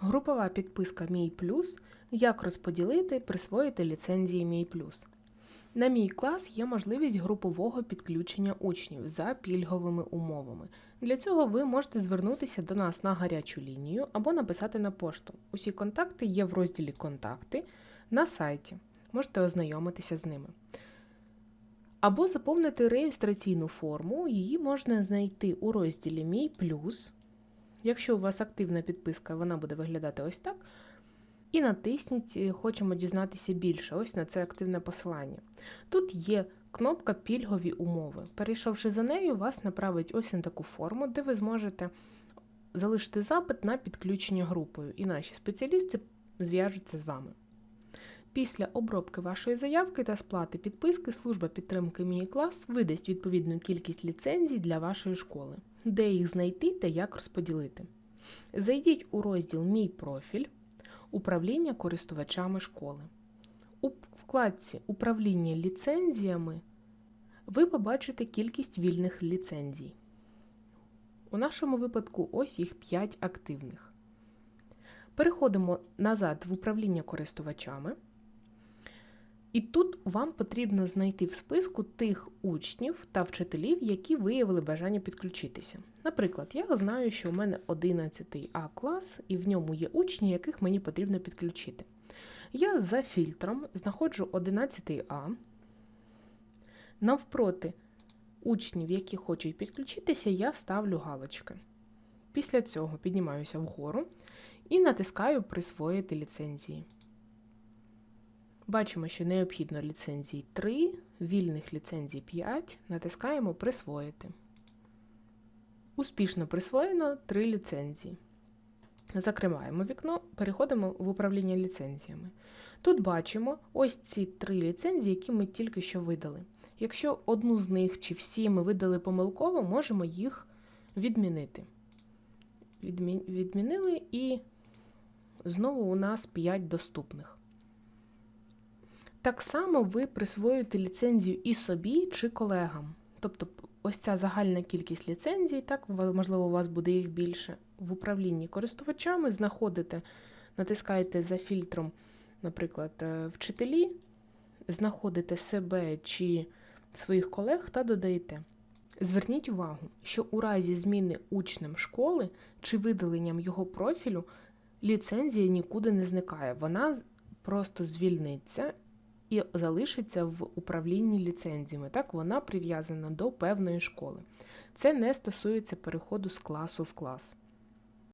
Групова підписка Мій Плюс. Як розподілити, присвоїти ліцензії Мій Плюс. На мій клас є можливість групового підключення учнів за пільговими умовами. Для цього ви можете звернутися до нас на гарячу лінію або написати на пошту. Усі контакти є в розділі Контакти на сайті. Можете ознайомитися з ними. Або заповнити реєстраційну форму. Її можна знайти у розділі Мій плюс. Якщо у вас активна підписка, вона буде виглядати ось так. І натисніть е, Хочемо дізнатися більше. Ось на це активне посилання. Тут є кнопка Пільгові умови. Перейшовши за нею, вас направить ось на таку форму, де ви зможете залишити запит на підключення групою, і наші спеціалісти зв'яжуться з вами. Після обробки вашої заявки та сплати підписки служба підтримки Мій клас видасть відповідну кількість ліцензій для вашої школи, де їх знайти та як розподілити. Зайдіть у розділ Мій профіль Управління користувачами школи. У вкладці Управління ліцензіями ви побачите кількість вільних ліцензій. У нашому випадку ось їх 5 активних. Переходимо назад в управління користувачами. І тут вам потрібно знайти в списку тих учнів та вчителів, які виявили бажання підключитися. Наприклад, я знаю, що у мене 11 А клас, і в ньому є учні, яких мені потрібно підключити. Я за фільтром знаходжу 11 А. Навпроти учнів, які хочуть підключитися, я ставлю галочки. Після цього піднімаюся вгору і натискаю Присвоїти ліцензії. Бачимо, що необхідно ліцензій 3, вільних ліцензій 5. Натискаємо Присвоїти. Успішно присвоєно 3 ліцензії. Закриваємо вікно, переходимо в управління ліцензіями. Тут бачимо ось ці три ліцензії, які ми тільки що видали. Якщо одну з них чи всі ми видали помилково, можемо їх відмінити. Відмі... Відмінили і знову у нас 5 доступних. Так само ви присвоюєте ліцензію і собі чи колегам. Тобто, ось ця загальна кількість ліцензій, так, можливо, у вас буде їх більше. В управлінні користувачами знаходите, натискаєте за фільтром, наприклад, е, вчителі, знаходите себе чи своїх колег та додаєте. Зверніть увагу, що у разі зміни учнем школи чи видаленням його профілю ліцензія нікуди не зникає. Вона просто звільниться і залишиться в управлінні ліцензіями. Так, вона прив'язана до певної школи. Це не стосується переходу з класу в клас.